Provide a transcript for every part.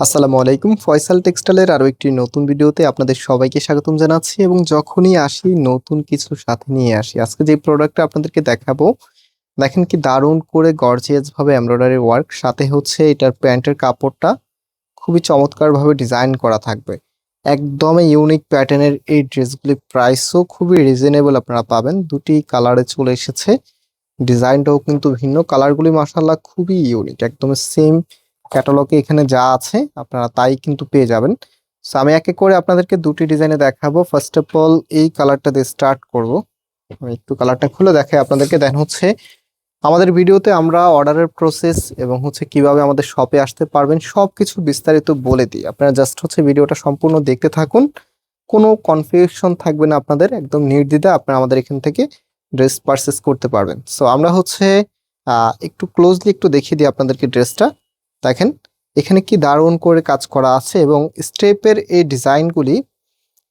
আসসালামু আলাইকুম। ফয়সাল টেক্সটাইলের আরও একটি নতুন ভিডিওতে আপনাদের সবাইকে স্বাগতম জানাচ্ছি এবং যখনই আসি নতুন কিছু সাথে নিয়ে আসি। আজকে যে প্রোডাক্টটা আপনাদেরকে দেখাবো, দেখেন কি দারুণ করে গর্জিয়াস ভাবে এমব্রয়ডারি ওয়ার্ক সাথে হচ্ছে এটার প্যান্টের কাপড়টা খুবই চমৎকারভাবে ডিজাইন করা থাকবে। একদমই ইউনিক প্যাটার্নের এই ড্রেসগুলি প্রাইসও খুবই রিজনেবল আপনারা পাবেন। দুটি কালারে চলে এসেছে। ডিজাইনটাও কিন্তু ভিন্ন। কালারগুলি মাসাল্লাহ খুবই ইউনিক একদম সেম ক্যাটালগে এখানে যা আছে আপনারা তাই কিন্তু পেয়ে যাবেন। সো আমি একে করে আপনাদেরকে দুটি ডিজাইনে দেখাবো। ফার্স্ট অফ অল এই কালারটা দিয়ে স্টার্ট করব। আমি একটু কালারটা খুলে দেখাই আপনাদেরকে। দেন হচ্ছে, আমাদের ভিডিওতে আমরা অর্ডারের প্রসেস এবং হচ্ছে কীভাবে আমাদের শপে আসতে পারবেন সব কিছু বিস্তারিত বলে দিই। আপনারা জাস্ট হচ্ছে ভিডিওটা সম্পূর্ণ দেখতে থাকুন। কোনো কনফিউশন থাকবে না আপনাদের, একদম নির্দ্বিধা আপনারা আমাদের এখান থেকে ড্রেস পারচেস করতে পারবেন। সো আমরা হচ্ছে একটু ক্লোজলি একটু দেখিয়ে দিই আপনাদেরকে ড্রেসটা দেখেন, এখানে কি দারুণ করে কাজ করা আছে এবং স্টেপের এই ডিজাইনগুলি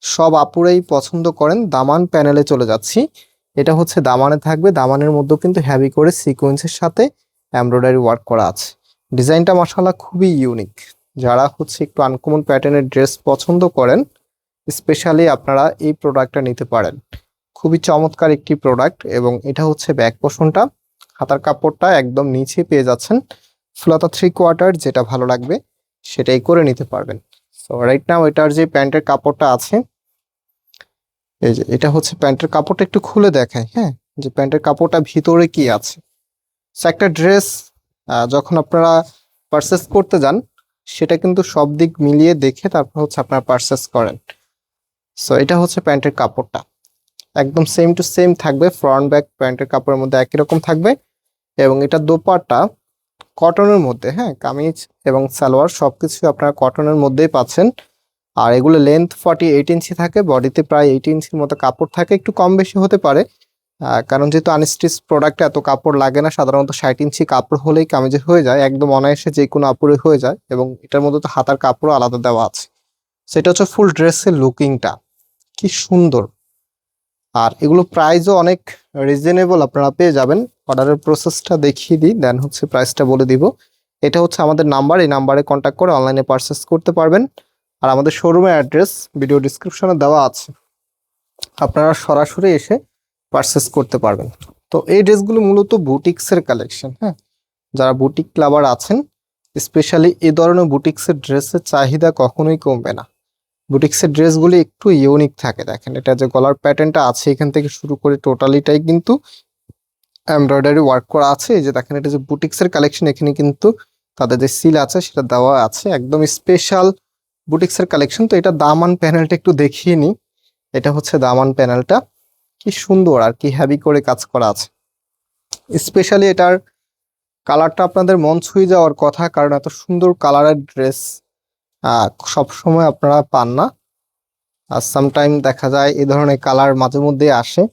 সব আপুরাই পছন্দ করেন, দামান প্যানেলে চলে যাচ্ছি। এটা হচ্ছে দামানে থাকবে, দামানের মধ্যেও কিন্তু হ্যাভি করে সিকোয়েন্সের সাথে এমব্রয়ডারি ওয়ার্ক করা আছে। ডিজাইনটা মাসাল্লাহ খুবই ইউনিক যারা হচ্ছে একটু আনকমন প্যাটার্নের ড্রেস পছন্দ করেন স্পেশালি আপনারা এই প্রোডাক্টটা নিতে পারেন। খুবই চমৎকার একটি প্রোডাক্ট এবং এটা হচ্ছে ব্যাক পোষণটা হাতার কাপড়টা একদম নিচে পেয়ে যাচ্ছেন। ফুলাতা থ্রি কোয়ার্টার যেটা ভালো লাগবে, সেটাই করে নিতে পারবেন। সো রাইট নাও এটার যে প্যান্টের কাপড়টা আছে, এই যে এটা হচ্ছে প্যান্টের কাপড়টা একটু খুলে দেখায় হ্যাঁ? যে প্যান্টের কাপড়টা ভিতরে কি আছে? সো একটা ড্রেস যখন আপনারা পারচেস করতে যান, সেটা কিন্তু সব দিক মিলিয়ে দেখে তারপর হচ্ছে আপনারা পারচেস করেন। সো এটা হচ্ছে প্যান্টের কাপড়টা। একদম সেম টু সেম থাকবে ফ্রন্ট ব্যাক প্যান্টের কাপড়ের মধ্যে একই রকম থাকবে এবং এটা দোপাট্টা কটনের মধ্যে হ্যাঁ কামিজ এবং সালোয়ার সব কিছু আপনারা কটনের মধ্যেই পাচ্ছেন। আর এগুলো লেন্থ ফর্টি এইট ইঞ্চি থাকে বডিতে প্রায় এইট ইঞ্চির মতো কাপড় থাকে, একটু কম বেশি হতে পারে। কারণ যেহেতু আনস্টিচ প্রোডাক্টে এত কাপড় লাগে না, সাধারণত ষাট ইঞ্চি কাপড় হলেই কামিজের হয়ে যায়, একদম অনায়াসে যে কোনো আপুরে হয়ে যায় এবং এটার মধ্যে তো হাতার কাপড়ও আলাদা দেওয়া আছে। সেটা হচ্ছে ফুল ড্রেসের লুকিংটা কি সুন্দর! আর এগুলো প্রাইসও অনেক রিজনেবল আপনারা পেয়ে যাবেন। অর্ডারের প্রসেসটা দেখিয়ে দিই দেন হচ্ছে প্রাইসটা বলে দিব। এটা হচ্ছে আমাদের নাম্বার এই নাম্বারে কন্ট্যাক্ট করে অনলাইনে পারচেস করতে পারবেন। আর আমাদের শোরুমের অ্যাড্রেস ভিডিও ডিসক্রিপশনে দেওয়া আছে। আপনারা সরাসরি এসে পারচেস করতে পারবেন। তো এই ড্রেসগুলো মূলত বুটিক্সের কালেকশন হ্যাঁ? যারা বুটিক ক্লাবার আছেন স্পেশালি এ ধরনের বুটিক্সের ড্রেসের চাহিদা কখনোই কমবে না। বুটিক্সের ড্রেসগুলি একটু ইউনিক থাকে। দেখেন, এটা যে গলার প্যাটার্নটা আছে এখান থেকে শুরু করে টোটালিটাই কিন্তু এমব্রয়ডারি ওয়ার্ক করা আছে। যে দেখেন, এটা যে বুটিক্সের কালেকশন এখানে কিন্তু তাদের যে সিল আছে সেটা দেওয়া আছে। একদম স্পেশাল বুটিক্সের কালেকশন তো এটা দামান প্যানেলটা একটু দেখিয়ে নিই। এটা হচ্ছে দামান প্যানেলটা কি সুন্দর আর কি হ্যাভি করে কাজ করা আছে। স্পেশালি এটার কালারটা আপনাদের মন ছুঁয়ে যাওয়ার কথা, কারণ এত সুন্দর কালারের ড্রেস সব সময় আপনারা পান না। আর সামটাইম দেখা যায় এই ধরনের কালার মাঝে মধ্যে আসে।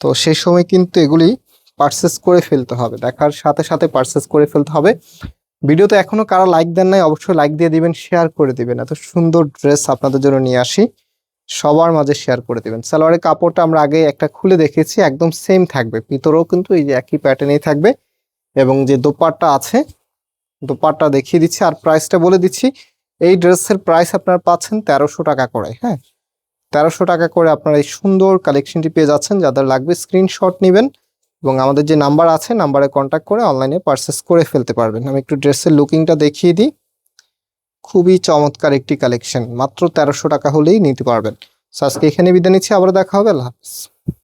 তো সেই সময় কিন্তু এগুলি পারচেস করে ফেলতে হবে। দেখার সাথে সাথে পারচেস করে ফেলতে হবে। ভিডিওতে এখনও কারা লাইক দেন নাই, অবশ্যই লাইক দিয়ে দিবেন শেয়ার করে দিবেন। এত সুন্দর ড্রেস আপনাদের জন্য নিয়ে আসি। সবার মাঝে শেয়ার করে দিবেন। সালোয়ারের কাপড়টা আমরা আগে একটা খুলে দেখেছি, একদম সেম থাকবে। ভিতরেও কিন্তু এই যে একই প্যাটার্নেই থাকবে। এবং যে দোপাট্টা আছে, দোপাট্টা দেখিয়ে দিচ্ছি। আর প্রাইসটা বলে দিচ্ছি এই ড্রেসের প্রাইস আপনারা পাচ্ছেন তেরোশো টাকা করে হ্যাঁ? তেরোশো টাকা করে আপনারা এই সুন্দর কালেকশনটি পেয়ে যাচ্ছেন। যাদের লাগবে স্ক্রিনশট নেবেন এবং আমাদের যে নাম্বার আছে নাম্বারে কন্ট্যাক্ট করে অনলাইনে পারচেস করে ফেলতে পারবেন। আমি একটু ড্রেসের লুকিংটা দেখিয়ে দিই। খুবই চমৎকার একটি কালেকশন মাত্র তেরোশো টাকা হলেই নিতে পারবেন। আজকে এখানে বিদায় নিচ্ছি আবার দেখা হবে, আল্লাহ হাফিজ।